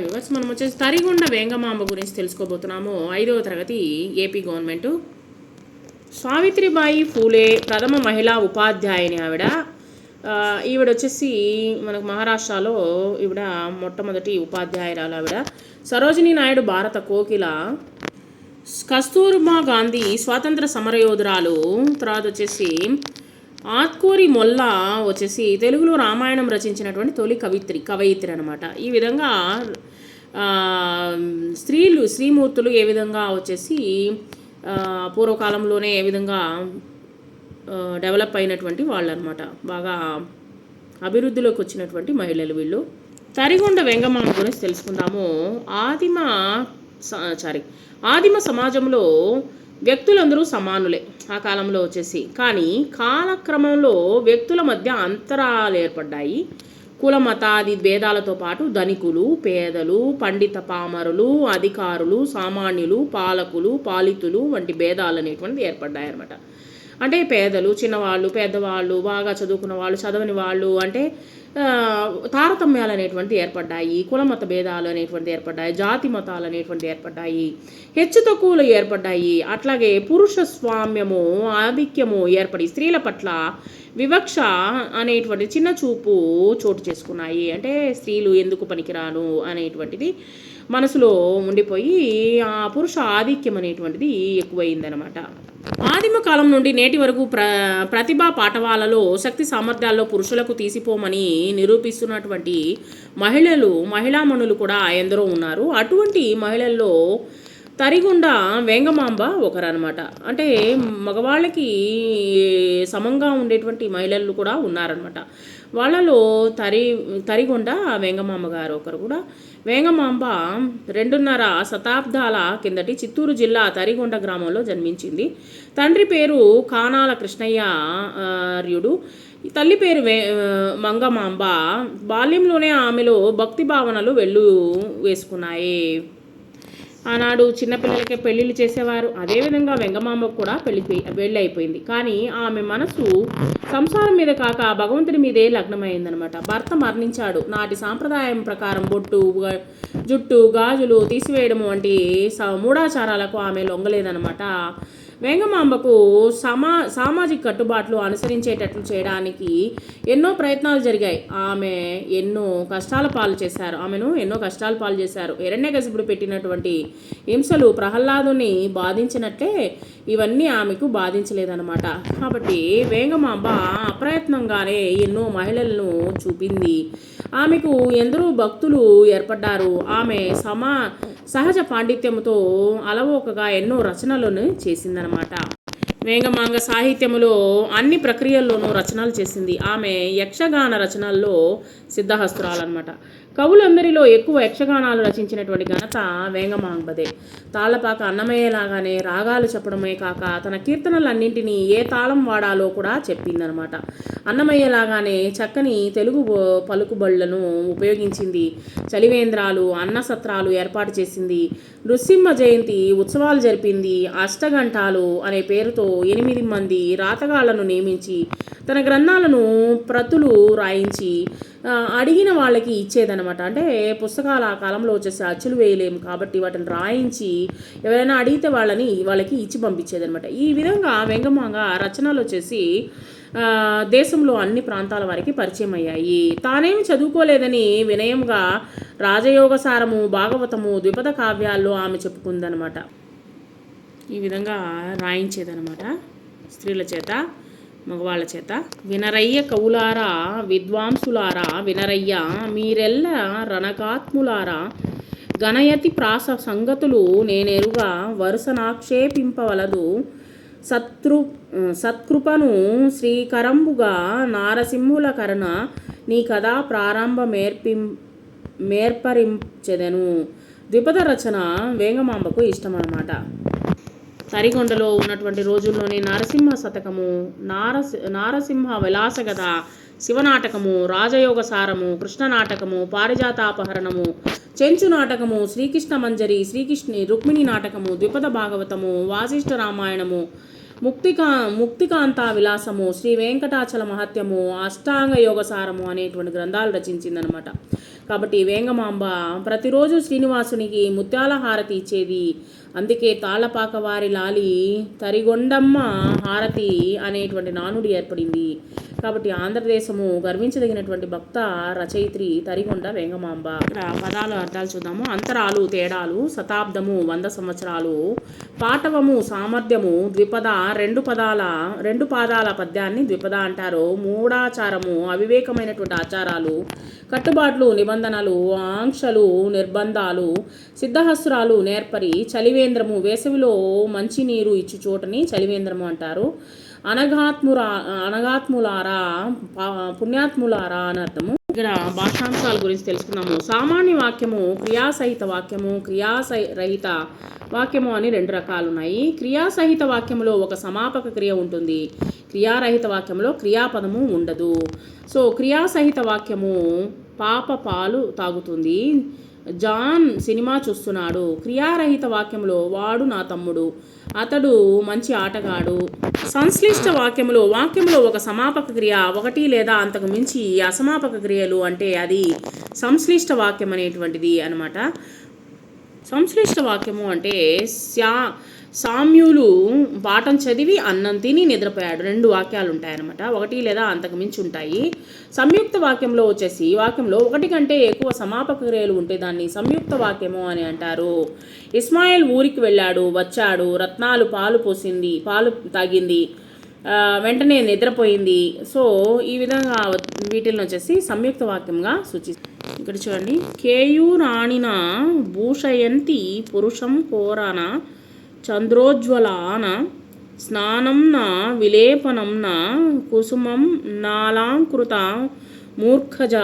Viewers మనం వచ్చేసి తరిగొండ వేంగమాంబ గురించి తెలుసుకోబోతున్నాము. ఐదవ తరగతి ఏపీ గవర్నమెంట్. సావిత్రిబాయి ఫూలే ప్రథమ మహిళా ఉపాధ్యాయుని ఆవిడ. ఈవిడ వచ్చేసి మనకు మహారాష్ట్రలో ఈవిడ మొట్టమొదటి ఉపాధ్యాయురాలు ఆవిడ. సరోజిని నాయుడు భారత కోకిల. కస్తూర్బా గాంధీ స్వాతంత్ర సమరయోధురాలు. తర్వాత వచ్చేసి ఆత్కూరి మొల్ల వచ్చేసి తెలుగులో రామాయణం రచించినటువంటి తొలి కవిత్రి కవయిత్రి అనమాట ఈ విధంగా స్త్రీలు శ్రీమూర్తులు ఏ విధంగా వచ్చేసి పూర్వకాలంలోనే ఏ విధంగా డెవలప్ అయినటువంటి వాళ్ళు అనమాట బాగా అభివృద్ధిలోకి వచ్చినటువంటి మహిళలు వీళ్ళు. తరిగొండ వెంగమామ గురించి తెలుసుకుందాము. ఆదిమ సారీ ఆదిమ సమాజంలో వ్యక్తులందరూ సమానులే. ఆ కాలంలో వచ్చేసి. కానీ కాలక్రమంలో వ్యక్తుల మధ్య అంతరాలు ఏర్పడ్డాయి. కుల మతాది భేదాలతో పాటు ధనికులు పేదలు పండిత పామరులు అధికారులు సామాన్యులు పాలకులు పాలితులు వంటి భేదాలు అనేటువంటిది ఏర్పడ్డాయన్నమాట. అంటే పేదలు చిన్నవాళ్ళు పెద్దవాళ్ళు బాగా చదువుకున్న వాళ్ళు చదవని వాళ్ళు అంటే తారతమ్యాలు అనేటువంటి ఏర్పడ్డాయి కుల మత భేదాలు అనేటువంటి ఏర్పడ్డాయి జాతి మతాలు అనేటువంటి ఏర్పడ్డాయి హెచ్చు తక్కువలు ఏర్పడ్డాయి. అట్లాగే పురుష స్వామ్యము ఆధిక్యము ఏర్పడి స్త్రీల పట్ల వివక్ష అనేటువంటి చిన్న చూపు చోటు చేసుకున్నాయి. అంటే స్త్రీలు ఎందుకు పనికిరాను అనేటువంటిది మనసులో ఉండిపోయి ఆ పురుష ఆధిక్యం అనేటువంటిది ఎక్కువైందనమాట ఆదిమ కాలం నుండి నేటి వరకు ప్ర ప్రతిభా పాఠవాలలో శక్తి సామర్థ్యాల్లో పురుషులకు తీసిపోమని నిరూపిస్తున్నటువంటి మహిళలు మహిళామణులు కూడా ఎందరో ఉన్నారు. అటువంటి మహిళల్లో తరిగుండ వేంగమాంబ ఒకరనమాట అంటే మగవాళ్ళకి సమంగా ఉండేటువంటి మహిళలు కూడా ఉన్నారనమాట వాళ్ళలో తరి తరిగొండ వేంగమాంబ గారు ఒకరు కూడా. వేంగమాంబ రెండున్నర శతాబ్దాల కిందటి చిత్తూరు జిల్లా తరిగొండ గ్రామంలో జన్మించింది. తండ్రి పేరు కానాల కృష్ణయ్య తల్లి పేరు వే మంగమాంబ. బాల్యంలోనే ఆమెలో భక్తి భావనలు వెళ్ళు వేసుకున్నాయి. ఆనాడు చిన్నపిల్లలకే పెళ్ళిళ్ళు చేసేవారు. అదేవిధంగా వెంగమామకు కూడా పెళ్ళి పెళ్ళి అయిపోయింది కానీ ఆమె మనసు సంసారం మీద కాక భగవంతుడి మీదే లగ్నమైందనమాట భర్త మరణించాడు. నాటి సాంప్రదాయం ప్రకారం బొట్టు జుట్టు గాజులు తీసివేయడం వంటి స- మూఢాచారాలకు ఆమె లొంగలేదనమాట. వేంగమాంబకు సమా సామాజిక కట్టుబాట్లు అనుసరించేటట్లు చేయడానికి ఎన్నో ప్రయత్నాలు జరిగాయి. ఆమె ఎన్నో కష్టాల పాలు చేశారు. ఆమెను ఎన్నో కష్టాల పాలు చేశారు. ఎరణ్యకశిపుడు పెట్టినటువంటి హింసలు ప్రహ్లాదుని బాధించినట్లే ఇవన్నీ ఆమెకు బాధించలేదన్నమాట. కాబట్టి వేంగమాంబ అప్రయత్నంగానే ఎన్నో మహిళలను చూపింది. ఆమెకు ఎందరో భక్తులు ఏర్పడ్డారు. ఆమె సమా సహజ పాండిత్యంతో అలవోకగా ఎన్నో రచనలను చేసిందనమాట వేంగమాంగ సాహిత్యములో అన్ని ప్రక్రియల్లోనూ రచనలు చేసింది. ఆమె యక్షగాన రచనల్లో సిద్ధహస్తురాలన్నమాట. కవులందరిలో ఎక్కువ యక్షగానాలు రచించినటువంటి ఘనత వేంగమాంగదే తాళపాక అన్నమయ్యేలాగానే రాగాలు చెప్పడమే కాక తన కీర్తనలన్నింటినీ ఏ తాళం వాడాలో కూడా చెప్పిందనమాట. అన్నమయ్యేలాగానే చక్కని తెలుగు బో- ఉపయోగించింది. చలివేంద్రాలు అన్న సత్రాలు ఏర్పాటు చేసింది. నృసింహ జయంతి ఉత్సవాలు జరిపింది. అష్టగంటాలు అనే పేరుతో ఎనిమిది మంది రాతగాళ్ళను నియమించి తన గ్రంథాలను ప్రతులు రాయించి అడిగిన వాళ్ళకి ఇచ్చేదనమాట అంటే పుస్తకాలు ఆ కాలంలో వచ్చేసి అచ్చులు వేయలేము కాబట్టి వాటిని రాయించి ఎవరైనా అడిగితే వాళ్ళని వాళ్ళకి ఇచ్చి పంపించేదనమాట ఈ విధంగా వెంగమాంగ రచనలు వచ్చేసి దేశంలో అన్ని ప్రాంతాల వారికి పరిచయం అయ్యాయి. తానేమి చదువుకోలేదని వినయంగా రాజయోగ సారము భాగవతము ద్విపద కావ్యాల్లో ఆమె చెప్పుకుందనమాట ఈ విధంగా రాయించేదనమాట స్త్రీల చేత. మగవాళ్ళ చేత. వినరయ్య కవులారా విద్వాంసులారా వినరయ్య మీరెల్ల రణకాత్ములారా గణయతి ప్రాస సంగతులు నేనెరుగా వరుసనాక్షేపింపవలదు సత్రు సత్కృపను శ్రీకరంబుగా నారసింహుల కరుణ నీ కథా ప్రారంభమేర్పిం మేర్పరించెదను. ద్విపద రచన వేంగమాంబకు ఇష్టం అన్నమాట తరిగొండలో ఉన్నటువంటి రోజుల్లోనే నరసింహ శతకము నారసి నారసింహ విలాసగత శివనాటకము రాజయోగ సారము కృష్ణ నాటకము పారిజాతాపహరణము చెంచు నాటకము శ్రీకృష్ణ మంజరి శ్రీకృష్ణి రుక్మిణి నాటకము ద్విపద భాగవతము వాసిష్ఠ రామాయణము ముక్తికా ముక్తికాంత విలాసము శ్రీ వెంకటాచల మహత్యము అష్టాంగ యోగసారము అనేటువంటి గ్రంథాలు రచించిందనమాట. కాబట్టి వేంగమాంబ ప్రతిరోజు శ్రీనివాసునికి ముత్యాల హారతి ఇచ్చేది అందుకే తాళపాక వారి లాలి తరిగొండమ్మ హారతి అనేటువంటి నానుడి ఏర్పడింది. కాబట్టి ఆంధ్రదేశము గర్వించదగినటువంటి భక్త రచయిత్రి తరిగొండ వేంగమాంబ. ఇక్కడ పదాలు అర్థాలు చూద్దాము. అంతరాలు తేడాలు శతాబ్దము వంద సంవత్సరాలు పాటవము సామర్థ్యము ద్విపద రెండు పదాల రెండు పాదాల పద్యాన్ని ద్విపద అంటారు. మూడాచారము అవివేకమైనటువంటి ఆచారాలు కట్టుబాట్లు నిబంధనలు ఆంక్షలు నిర్బంధాలు సిద్ధహస్త్రాలు నేర్పరి చలివేంద్రము వేసవిలో మంచినీరు ఇచ్చు చోటని చలివేంద్రము అంటారు. అనఘాత్మురా అనఘాత్ములారా పా- పుణ్యాత్ములారా అని అర్థము. ఇక్కడ భాషాంశాల గురించి తెలుసుకుందాము సామాన్య వాక్యము క్రియాసహిత వాక్యము క్రియాసహి రహిత వాక్యము అని రెండు రకాలు ఉన్నాయి క్రియాసహిత వాక్యములో ఒక సమాపక క్రియ ఉంటుంది. క్రియారహిత వాక్యంలో క్రియాపదము ఉండదు. సో క్రియాసహిత వాక్యము పాప పాలు తాగుతుంది. జాన్ సినిమా చూస్తున్నాడు. క్రియారహిత వాక్యంలో వాడు నా తమ్ముడు. అతడు మంచి ఆటగాడు. సంశ్లిష్ట వాక్యములో వాక్యంలో ఒక సమాపక క్రియ ఒకటి లేదా అంతకు మించి అసమాపక క్రియలు అంటే అది సంశ్లిష్ట వాక్యం అనేటువంటిది అనమాట సంశ్లిష్ట వాక్యము అంటే శా సామ్యులు పాఠం చదివి అన్నం తిని నిద్రపోయాడు. రెండు వాక్యాలు ఉంటాయన్నమాట ఒకటి లేదా అంతకు మించి ఉంటాయి. సంయుక్త వాక్యంలో వచ్చేసి వాక్యంలో ఒకటి కంటే ఎక్కువ సమాపక క్రియలు ఉంటే దాన్ని సంయుక్త వాక్యము అని అంటారు. ఇస్మాయిల్ ఊరికి వెళ్ళాడు వచ్చాడు రత్నాలు పాలు పోసింది పాలు తాగింది వెంటనే నిద్రపోయింది. సో ఈ విధంగా వీటిని వచ్చేసి సంయుక్త వాక్యంగా సూచి ఇక్కడ చూడండి. కేయూరాణిన భూషయంతి పురుషం కోరాన చంద్రోజ్వలాన స్నానం న విలేపనంన కుసుమం నాలాంకృత మూర్ఖజ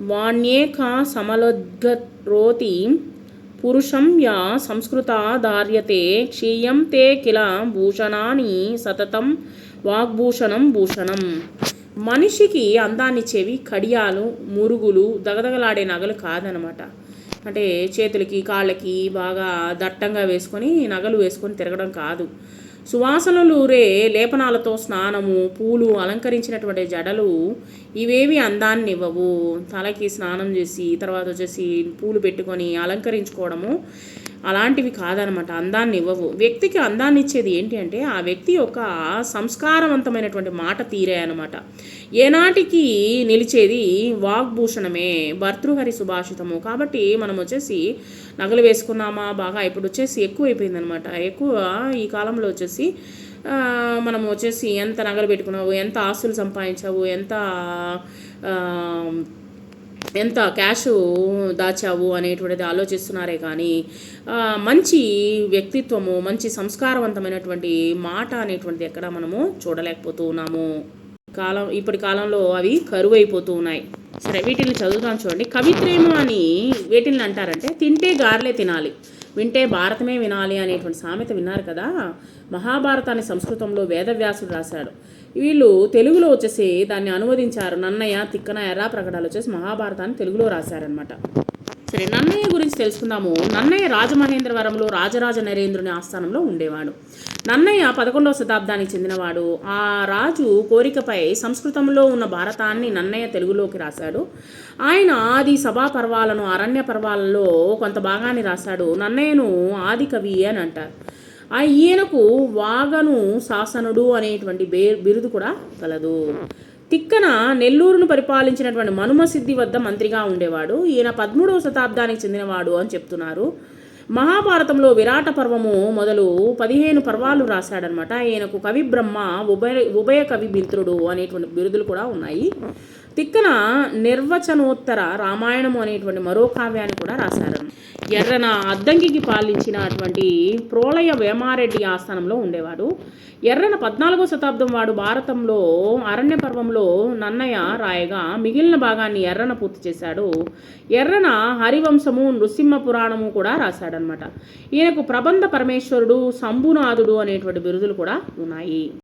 వాణ్యేకా సమలోద్గరోతి పురుషం యా సంస్కృత దార్యతే క్షీయం తే కిల భూషణాని సతతం వాగ్భూషణం భూషణం. మనిషికి అందాన్నిచ్చేవి కడియాలు మురుగులు దగదగలాడే నగలు కాదనమాట. అంటే చేతులకి కాళ్ళకి బాగా దట్టంగా వేసుకొని నగలు వేసుకొని తిరగడం కాదు. సువాసనలూరే లేపనాలతో స్నానము పూలు అలంకరించినటువంటి జడలు ఇవేవి అందాన్ని ఇవ్వవు తలకి స్నానం చేసి తర్వాత వచ్చేసి పూలు పెట్టుకొని అలంకరించుకోవడము అలాంటివి కాదనమాట అందాన్ని ఇవ్వవు వ్యక్తికి అందాన్ని ఇచ్చేది ఏంటి అంటే ఆ వ్యక్తి యొక్క సంస్కారవంతమైనటువంటి మాట తీరే అనమాట. ఏనాటికి నిలిచేది వాగ్భూషణమే భర్తృహరి సుభాషితము. కాబట్టి మనం వచ్చేసి నగలు వేసుకున్నామా? బాగా ఇప్పుడు వచ్చేసి ఎక్కువ అయిపోయింది అనమాట ఎక్కువ ఈ కాలంలో వచ్చేసి మనం వచ్చేసి ఎంత నగలు పెట్టుకున్నావు? ఎంత ఆస్తులు సంపాదించావు? ఎంత ఎంత క్యాష్ దాచావు అనేటువంటిది ఆలోచిస్తున్నారే కానీ మంచి వ్యక్తిత్వము మంచి సంస్కారవంతమైనటువంటి మాట అనేటువంటిది ఎక్కడ మనము చూడలేకపోతూ ఉన్నాము కాలం ఇప్పటి కాలంలో అవి కరువు అయిపోతూ ఉన్నాయి. సరే వీటిని చదువుతాను చూడండి. కవిత్రేమో అని వీటిని అంటారంటే తింటే గారెలే తినాలి వింటే భారతమే వినాలి అనేటువంటి సామెత విన్నారు కదా. మహాభారతాన్ని సంస్కృతంలో వేదవ్యాసుడు రాశాడు. వీళ్ళు తెలుగులో వచ్చేసి దాన్ని అనువదించారు. నన్నయ్య తిక్కన ఎర్రా ప్రకటాలు వచ్చేసి మహాభారతాన్ని తెలుగులో రాశారనమాట సరే నన్నయ్య గురించి తెలుసుకుందాము. నన్నయ్య రాజమహేంద్రవరంలో రాజరాజ నరేంద్రుని ఆస్థానంలో ఉండేవాడు. నన్నయ్య పదకొండవ శతాబ్దానికి చెందినవాడు. ఆ రాజు కోరికపై సంస్కృతంలో ఉన్న భారతాన్ని నన్నయ్య తెలుగులోకి రాశాడు. ఆయన ఆది సభా పర్వాలను అరణ్య పర్వాలలో కొంత భాగాన్ని రాశాడు. నన్నయ్యను ఆది కవి అని అంటారు. ఆ ఈయనకు వాగను శాసనుడు అనేటువంటి బే బిరుదు కూడా కలదు. తిక్కన నెల్లూరును పరిపాలించినటువంటి మనుమసిద్ధి వద్ద మంత్రిగా ఉండేవాడు. ఈయన పదమూడవ శతాబ్దానికి చెందినవాడు అని చెప్తున్నారు. మహాభారతంలో విరాట పర్వము మొదలు పదిహేను పర్వాలు రాశాడనమాట ఈయనకు కవి బ్రహ్మ ఉభయ ఉభయ కవి మిత్రుడు అనేటువంటి బిరుదులు కూడా ఉన్నాయి. తిక్కన నిర్వచనోత్తర రామాయణము అనేటువంటి మరో కావ్యాన్ని కూడా రాశారు. ఎర్రన అద్దంకికి పాలించినటువంటి ప్రోళయ వేమారెడ్డి ఆస్థానంలో ఉండేవాడు. ఎర్రన పద్నాలుగో శతాబ్దం వాడు భారతంలో అరణ్య పర్వంలో నన్నయ్య రాయగా మిగిలిన భాగాన్ని ఎర్రన పూర్తి చేశాడు. ఎర్రన హరివంశము నృసింహ పురాణము కూడా రాశాడనమాట ఈయనకు ప్రబంధ పరమేశ్వరుడు శంభునాథుడు అనేటువంటి బిరుదులు కూడా ఉన్నాయి.